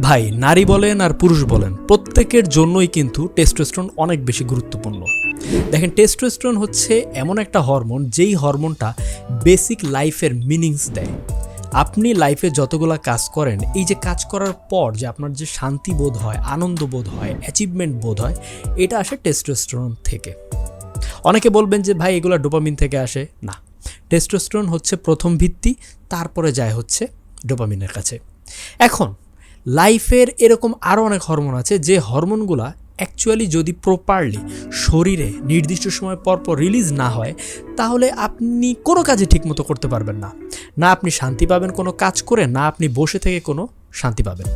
ভাই, নারী বলেন আর পুরুষ বলেন, প্রত্যেকের জন্যই কিন্তু টেস্টোস্টেরন অনেক বেশি গুরুত্বপূর্ণ। দেখেন টেস্টোস্টেরন হচ্ছে এমন একটা হরমোন, যেই হরমোনটা বেসিক লাইফের মিনিংস দেয়। আপনি লাইফে যতগুলা কাজ করেন, এই যে কাজ করার পর যে আপনার যে শান্তি বোধ হয়, আনন্দ বোধ হয় অ্যাচিভমেন্ট বোধ হয়, এটা আসে টেস্টোস্টেরন থেকে। অনেকে বলবেন যে, ভাই, এগুলো ডোপামিন থেকে আসে। না টেস্টোস্টেরন হচ্ছে প্রথম ভিত্তি, তারপরে যায় হচ্ছে ডোপামিনের কাছে। এখন লাইফের এরকম আরও অনেক হরমোন আছে যে হরমোনগুলা অ্যাকচুয়ালি যদি প্রপারলি শরীরে নির্দিষ্ট সময় পর পর রিলিজ না হয়, তাহলে আপনি কোনো কাজে ঠিকমতো করতে পারবেন না। না আপনি শান্তি পাবেন কোনো কাজ করে, না আপনি বসে থেকে কোনো শান্তি পাবেন।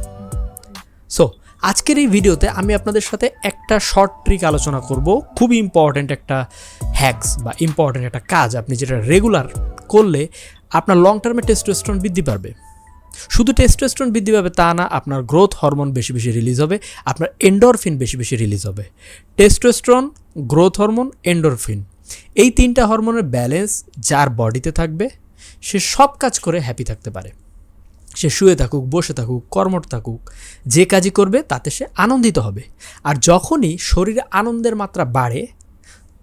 সো আজকের এই ভিডিওতে আমি আপনাদের সাথে একটা শর্ট ট্রিক আলোচনা করব। খুবই ইম্পর্ট্যান্ট একটা হ্যাকস বা ইম্পর্ট্যান্ট একটা কাজ আপনি যেটা রেগুলার করলে আপনার লং টার্মে টেস্টোস্টেরন বৃদ্ধি পাবে শুধু টেস্টোস্টেরন বৃদ্ধি পাবে তা না, আপনার গ্রোথ হরমোন বেশি বেশি রিলিজ হবে, আপনার এন্ডোরফিন বেশি বেশি রিলিজ হবে। টেস্টোস্টেরন গ্রোথ হরমোন এন্ডোরফিন এই তিনটা হরমোনের ব্যালেন্স যার বডিতে থাকবে, সে সব কাজ করে হ্যাপি থাকতে পারে। সে শুয়ে থাকুক, বসে থাকুক, কর্মঠ থাকুক, যে কাজই করবে তাতে সে আনন্দিত হবে। আর যখনই শরীরে আনন্দের মাত্রা বাড়ে,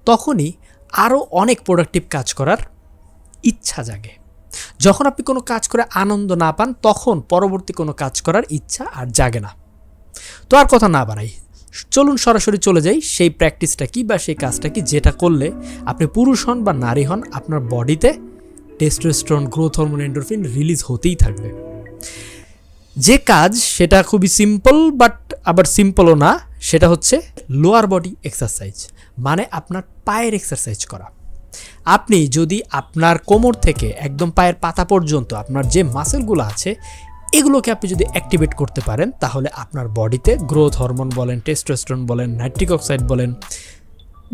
তখনই আরও অনেক প্রোডাক্টিভ কাজ করার ইচ্ছা জাগে। যখন আপনি কোনো কাজ করে আনন্দ না পান, তখন পরবর্তী কোনো কাজ করার ইচ্ছা আর জাগে না। তো আর কথা না বাড়াই। চলুন সরাসরি চলে যাই, সেই প্র্যাকটিসটা কি বা সেই কাজটা কি যেটা করলে আপনি পুরুষ হন বা নারী হন, আপনার বডিতে testosterone, growth hormone endorphin release হতেই থাকবে। যে কাজ, সেটা খুবই সিম্পল বাট আবার সিম্পলও না, সেটা হচ্ছে লোয়ার বডি এক্সারসাইজ মানে আপনার পায়ের এক্সারসাইজ করা। আপনি যদি আপনার কোমর থেকে একদম পায়ের পাতা পর্যন্ত আপনার যে মাসেলগুলো আছে, এগুলোকে আপনি যদি অ্যাক্টিভেট করতে পারেন, তাহলে আপনার বডিতে গ্রোথ হরমোন বলেন টেস্টোস্টেরন বলেন নাইট্রিক অক্সাইড বলেন,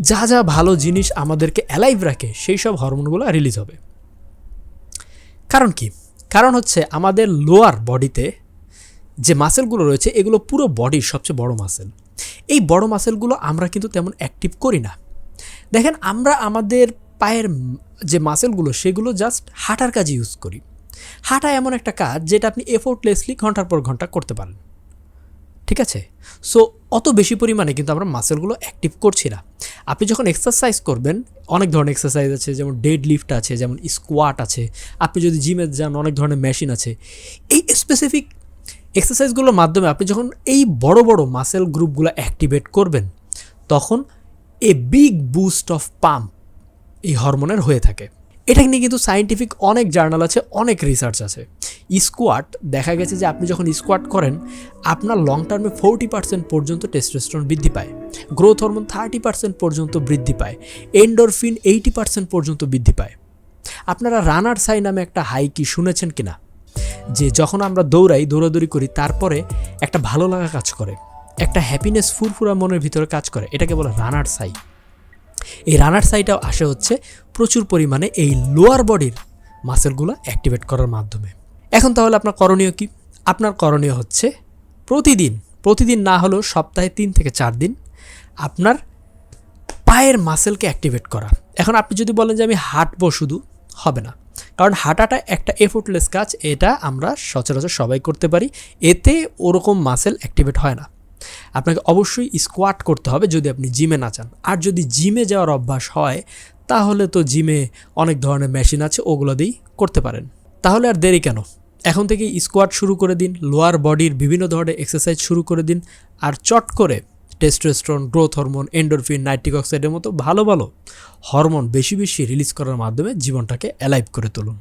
যা যা ভালো জিনিস আমাদেরকে অ্যালাইভ রাখে, সেই সব হরমোনগুলো রিলিজ হবে। কারণ কি? কারণ হচ্ছে আমাদের লোয়ার বডিতে যে মাসেলগুলো রয়েছে, এগুলো পুরো বডির সবচেয়ে বড় মাসেল এই বড় মাসেলগুলো আমরা কিন্তু তেমন অ্যাক্টিভ করি না। দেখেন, আমরা আমাদের পায়ের যে মাসেলগুলো সেগুলো জাস্ট হাঁটার কাজে ইউজ করি। হাঁটা এমন একটা কাজ যেটা আপনি এফোর্টলেসলি ঘণ্টার পর ঘণ্টা করতে পারেন। ঠিক আছে? সো অত বেশি পরিমাণে কিন্তু আমরা মাসেলগুলো অ্যাক্টিভ করছি না। আপনি যখন এক্সারসাইজ করবেন, অনেক ধরনের এক্সারসাইজ আছে, যেমন ডেড লিফট আছে, যেমন স্কোয়াট আছে, আপনি যদি জিমে যান, অনেক ধরনের মেশিন আছে। এই স্পেসিফিক এক্সারসাইজগুলোর মাধ্যমে আপনি যখন এই বড় বড় মাসেল গ্রুপগুলো অ্যাক্টিভেট করবেন, তখন a big boost of pump এই হরমোনের হয়ে থাকে। এটা নিয়ে কিন্তু সায়েন্টিফিক অনেক জার্নাল আছে, অনেক রিসার্চ আছে। স্কোয়াট দেখা গেছে যে আপনি যখন স্কোয়াট করেন, আপনার লং টার্মে ফোরটি পার্সেন্ট পর্যন্ত টেস্টোস্টেরন বৃদ্ধি পায়। গ্রোথ হরমোন থার্টি পার্সেন্ট পর্যন্ত বৃদ্ধি পায়। এন্ডোরফিন এইটি পার্সেন্ট পর্যন্ত বৃদ্ধি পায়। আপনারা রানার সাই নামে একটা হাই কি শুনেছেন কিনা? যে যখন আমরা দৌড়াই, দৌড়াদৌড়ি করি, তারপরে একটা ভালো লাগা কাজ করে। একটা হ্যাপিনেস ফুরফুরা মনের ভিতরে কাজ করে। এটাকে বলে রানার সাই এই রানার সাইটাও আসে হচ্ছে প্রচুর পরিমাণে এই লোয়ার বডির মাসেলগুলো অ্যাক্টিভেট করার মাধ্যমে। এখন তাহলে আপনার করণীয় কি? আপনার করণীয় হচ্ছে প্রতিদিন প্রতিদিন না হলেও সপ্তাহে তিন থেকে চার দিন আপনার পায়ের মাসেলকে অ্যাক্টিভেট করা। এখন আপনি যদি বলেন যে আমি হাঁটবো শুধু, হবে না। কারণ হাঁটাটা একটা এফোর্টলেস কাজ, এটা আমরা সচরাচর সবাই করতে পারি। এতে ওরকম মাসেল অ্যাক্টিভেট হয় না। আপনাকে অবশ্যই স্কোয়াট করতে হবে যদি আপনি জিমে না চান। আর যদি জিমে যাওয়ার অভ্যাস হয়, তাহলে তো জিমে অনেক ধরনের মেশিন আছে, ওগুলো দিয়েই করতে পারেন। তাহলে আর দেরি কেন? এখন থেকে স্কোয়াট শুরু করে দিন লোয়ার বডির বিভিন্ন ধরনের এক্সারসাইজ শুরু করে দিন, আর চট করে testosterone growth hormone endorphin nitric অক্সাইডের মতো ভালো ভালো হরমোন বেশি বেশি রিলিজ করার মাধ্যমে জীবনটাকে অ্যালাইভ করে তুলুন।